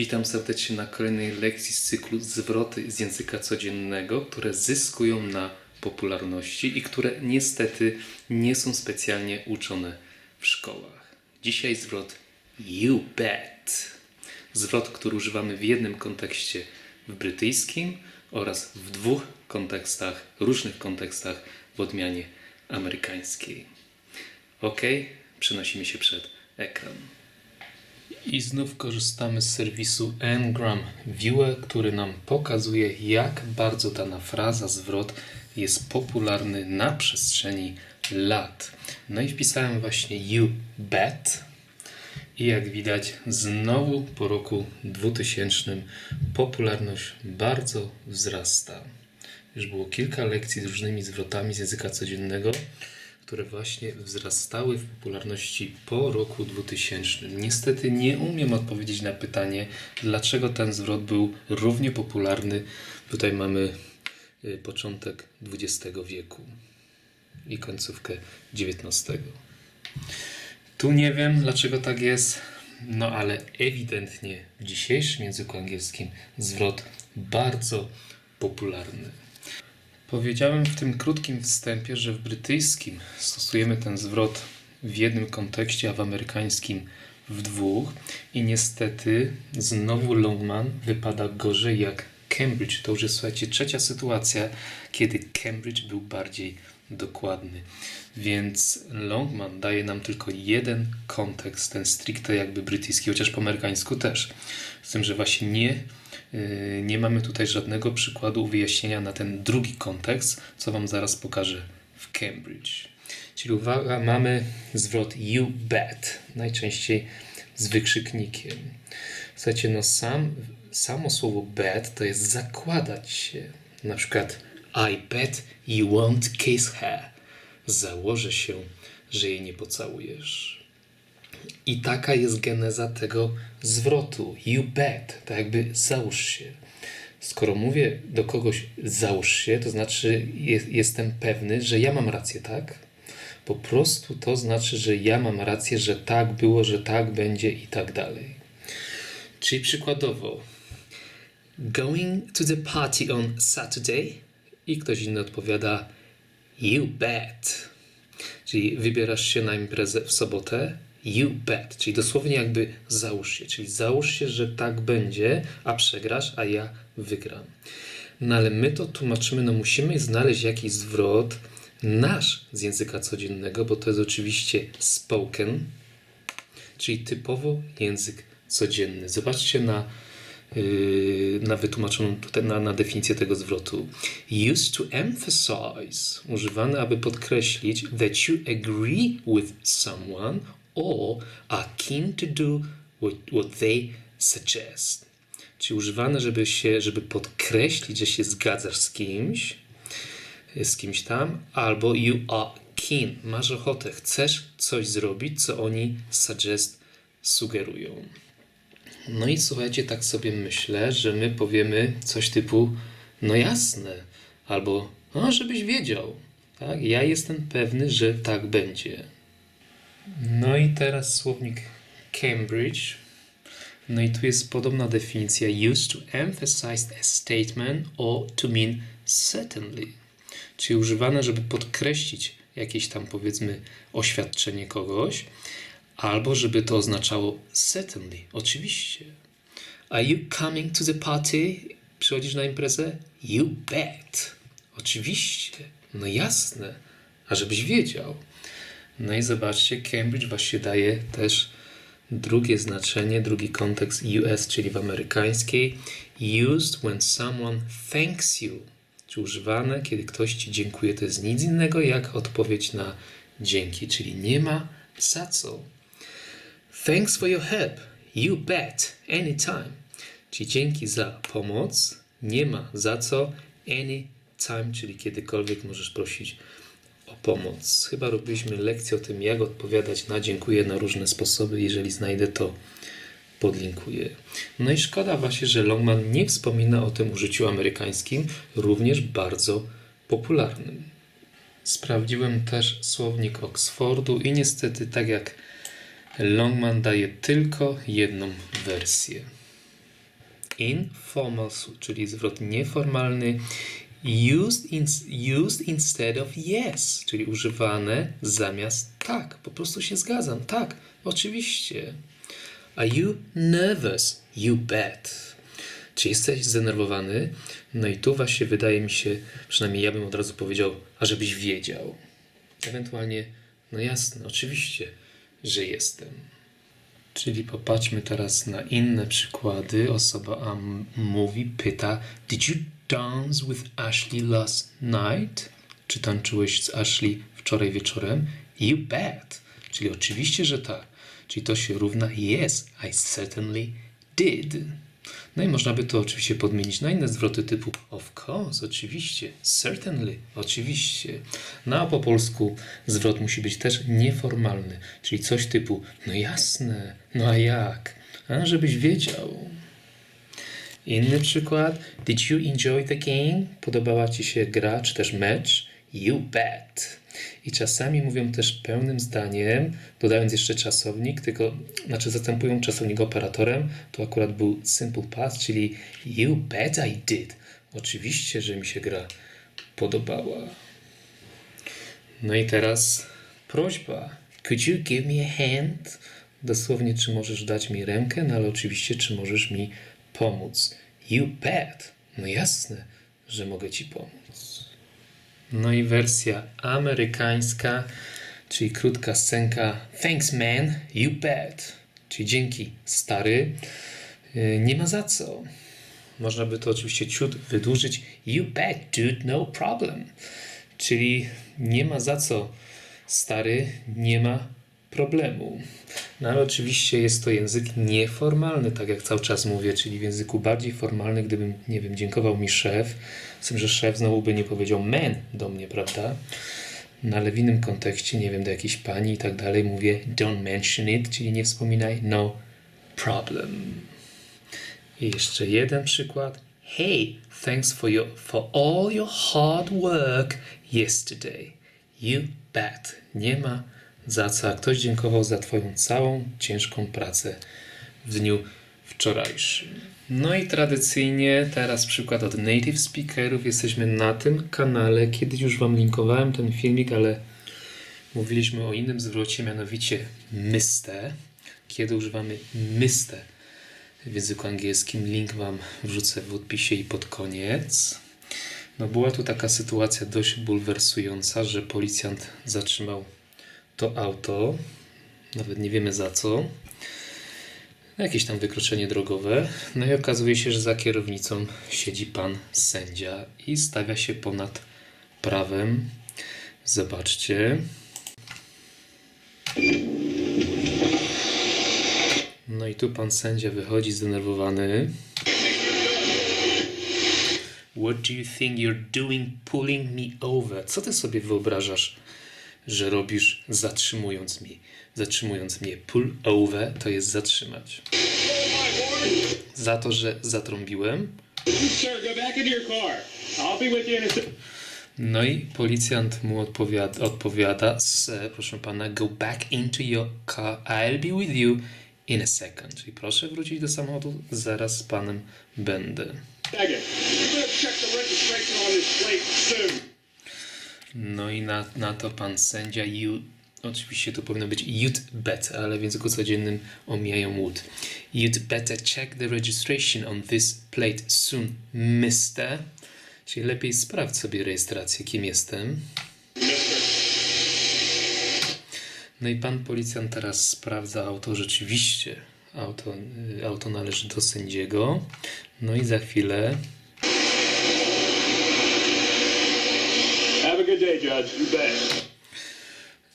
Witam serdecznie na kolejnej lekcji z cyklu Zwroty z języka codziennego, które zyskują na popularności i które niestety nie są specjalnie uczone w szkołach. Dzisiaj zwrot you bet. Zwrot, który używamy w jednym kontekście w brytyjskim oraz w dwóch kontekstach, różnych kontekstach w odmianie amerykańskiej. Ok, przenosimy się przed ekran. I znów korzystamy z serwisu Ngram Viewer, który nam pokazuje, jak bardzo dana fraza, zwrot jest popularny na przestrzeni lat. No i wpisałem właśnie you bet. I jak widać, znowu po roku 2000 popularność bardzo wzrasta. Już było kilka lekcji z różnymi zwrotami z języka codziennego, które właśnie wzrastały w popularności po roku 2000. Niestety nie umiem odpowiedzieć na pytanie, dlaczego ten zwrot był równie popularny. Tutaj mamy y, początek XX wieku i końcówkę XIX. Tu nie wiem, dlaczego tak jest, no ale ewidentnie w dzisiejszym języku angielskim zwrot bardzo popularny. Powiedziałem w tym krótkim wstępie, że w brytyjskim stosujemy ten zwrot w jednym kontekście, a w amerykańskim w dwóch. I niestety znowu Longman wypada gorzej jak Cambridge. To już jest, słuchajcie, trzecia sytuacja, kiedy Cambridge był bardziej dokładny. Więc Longman daje nam tylko jeden kontekst, ten stricte jakby brytyjski, chociaż po amerykańsku też. Z tym, że właśnie nie Nie mamy tutaj żadnego przykładu wyjaśnienia na ten drugi kontekst, co Wam zaraz pokażę w Cambridge. Czyli uwaga, mamy zwrot you bet, najczęściej z wykrzyknikiem. Słuchajcie, no sam, samo słowo bet to jest zakładać się. Na przykład I bet you won't kiss her. Założę się, że jej nie pocałujesz. I taka jest geneza tego zwrotu. You bet. Tak jakby załóż się. Skoro mówię do kogoś załóż się, to znaczy je, jestem pewny, że ja mam rację, tak? Po prostu to znaczy, że ja mam rację, że tak było, że tak będzie i tak dalej. Czyli przykładowo going to the party on Saturday i ktoś inny odpowiada you bet. Czyli wybierasz się na imprezę w sobotę, you bet, czyli dosłownie jakby załóż się, czyli załóż się, że tak będzie, a przegrasz, a ja wygram. No ale my to tłumaczymy, no musimy znaleźć jakiś zwrot nasz z języka codziennego, bo to jest oczywiście spoken, czyli typowo język codzienny. Zobaczcie na, yy, na wytłumaczoną tutaj, na, na definicję tego zwrotu. Used to emphasize, używany, aby podkreślić that you agree with someone or are keen to do what, what they suggest. Czyli używane, żeby się, żeby podkreślić, że się zgadzasz z kimś, z kimś tam, albo you are keen, masz ochotę, chcesz coś zrobić, co oni suggest, sugerują. No i słuchajcie, tak sobie myślę, że my powiemy coś typu, no jasne, albo, no żebyś wiedział, tak? Ja jestem pewny, że tak będzie. No i teraz słownik Cambridge. No i tu jest podobna definicja used to emphasize a statement or to mean certainly. Czyli używane, żeby podkreślić jakieś tam powiedzmy oświadczenie kogoś, albo żeby to oznaczało certainly, oczywiście. Are you coming to the party? Przychodzisz na imprezę? You bet. Oczywiście. No jasne. A żebyś wiedział. No i zobaczcie, Cambridge właśnie daje też drugie znaczenie, drugi kontekst US, czyli w amerykańskiej. Used when someone thanks you. Czy używane, kiedy ktoś ci dziękuje, to jest nic innego jak odpowiedź na dzięki, czyli nie ma za co. Thanks for your help. You bet. Anytime. Czyli dzięki za pomoc. Nie ma za co. Anytime, czyli kiedykolwiek możesz prosić o pomoc. Chyba robiliśmy lekcję o tym, jak odpowiadać na dziękuję na różne sposoby. Jeżeli znajdę, to podlinkuję. No i szkoda właśnie, że Longman nie wspomina o tym użyciu amerykańskim, również bardzo popularnym. Sprawdziłem też słownik Oxfordu i niestety, tak jak Longman daje tylko jedną wersję. informal, czyli zwrot nieformalny, used, in, used instead of yes, czyli używane zamiast tak. Po prostu się zgadzam. Tak, oczywiście. Are you nervous? You bet. Czy jesteś zdenerwowany? No i tu właśnie wydaje mi się, przynajmniej ja bym od razu powiedział, a żebyś wiedział. Ewentualnie, no jasne, oczywiście, że jestem. Czyli popatrzmy teraz na inne przykłady. Osoba A mówi, pyta: Did you dance with Ashley last night? Czy tańczyłeś z Ashley wczoraj wieczorem? You bet. Czyli oczywiście, że tak. Czyli to się równa Yes, I certainly did. No i można by to oczywiście podmienić na inne zwroty typu of course, oczywiście, certainly, oczywiście. No a po polsku zwrot musi być też nieformalny, czyli coś typu no jasne, no a jak, a żebyś wiedział. Inny przykład. Did you enjoy the game? Podobała Ci się gra czy też mecz? You bet. I czasami mówią też pełnym zdaniem, dodając jeszcze czasownik, tylko, znaczy zastępują czasownik operatorem. To akurat był simple past, czyli you bet I did. Oczywiście, że mi się gra podobała. No i teraz prośba. Could you give me a hand? Dosłownie, czy możesz dać mi rękę, no ale oczywiście, czy możesz mi pomóc. You bet. No jasne, że mogę ci pomóc. No i wersja amerykańska, czyli krótka scenka Thanks man, you bet. Czyli dzięki stary, Yy, nie ma za co. Można by to oczywiście ciut wydłużyć. You bet, dude, no problem. Czyli nie ma za co, stary, nie ma problemu. No ale oczywiście jest to język nieformalny, tak jak cały czas mówię, czyli w języku bardziej formalny, gdybym, nie wiem, dziękował mi szef, z tym, że szef znowu by nie powiedział man do mnie, prawda? No ale w innym kontekście, nie wiem, do jakiejś pani i tak dalej mówię don't mention it, czyli nie wspominaj, no problem. I jeszcze jeden przykład. Hey, thanks for your for all your hard work yesterday. You bet. Nie ma za co. Ktoś dziękował za twoją całą ciężką pracę w dniu wczorajszym. No i tradycyjnie teraz przykład od native speakerów. Jesteśmy na tym kanale. Kiedyś już wam linkowałem ten filmik, ale mówiliśmy o innym zwrocie, mianowicie myste. Kiedy używamy myste w języku angielskim. Link Wam wrzucę w odpisie i pod koniec. No była tu taka sytuacja dość bulwersująca, że policjant zatrzymał to auto. Nawet nie wiemy za co. Jakieś tam wykroczenie drogowe. No i okazuje się, że za kierownicą siedzi pan sędzia i stawia się ponad prawem. Zobaczcie. No i tu pan sędzia wychodzi zdenerwowany. What do you think you're doing pulling me over? Co ty sobie wyobrażasz, że robisz zatrzymując mnie? Zatrzymując mnie. Pull over to jest zatrzymać. Za to, że zatrąbiłem. No i policjant mu odpowiada, odpowiada "Sir, proszę pana, go back into your car, I'll be with you in a second. Czyli proszę wrócić do samochodu, zaraz z panem będę. check the registration on this plate soon. No i na, na to pan sędzia, you, oczywiście tu powinno być you'd better, ale w języku codziennym omijają would. You'd better check the registration on this plate soon, mister. Czyli lepiej sprawdź sobie rejestrację, kim jestem. No i pan policjant teraz sprawdza auto rzeczywiście. Auto, y, auto należy do sędziego. No i za chwilę Have a good day, Judge. You bet.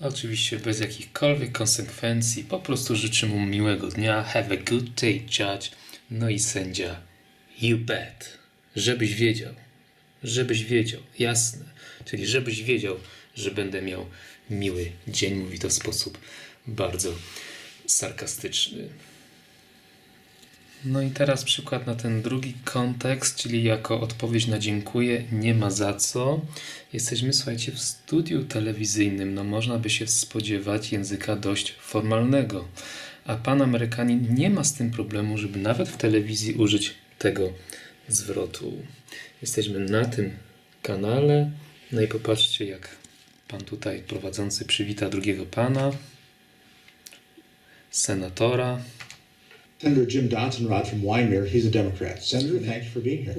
Oczywiście bez jakichkolwiek konsekwencji, po prostu życzę mu miłego dnia. Have a good day, judge. No i sędzia. You bet. Żebyś wiedział. Żebyś wiedział. Jasne. Czyli żebyś wiedział, że będę miał miły dzień. Mówi to w sposób bardzo sarkastyczny. No i teraz przykład na ten drugi kontekst, czyli jako odpowiedź na dziękuję, nie ma za co. Jesteśmy, słuchajcie, w studiu telewizyjnym. No można by się spodziewać języka dość formalnego. A pan Amerykanin nie ma z tym problemu, żeby nawet w telewizji użyć tego zwrotu. Jesteśmy na tym kanale. No i popatrzcie, jak pan tutaj prowadzący przywita drugiego pana, senatora. Senator Jim Donson-Rod from Wymer, he's a Democrat. Senator, thank you for being here.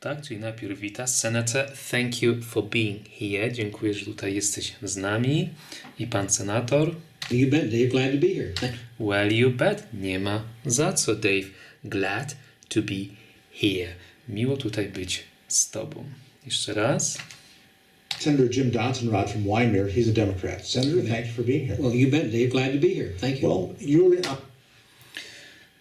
Tak, czyli najpierw wita. Senator, thank you for being here. Dziękuję, że tutaj jesteś z nami. I pan senator. You bet, Dave. Glad to be here. Well, you bet. Nie ma za co, Dave. Glad to be here. Miło tutaj być z tobą. Jeszcze raz. Senator Jim Donson-Rod from Wymer, he's a Democrat. Senator, thank you for being here. Well, you bet, Dave. Glad to be here. Thank you. Well, you're.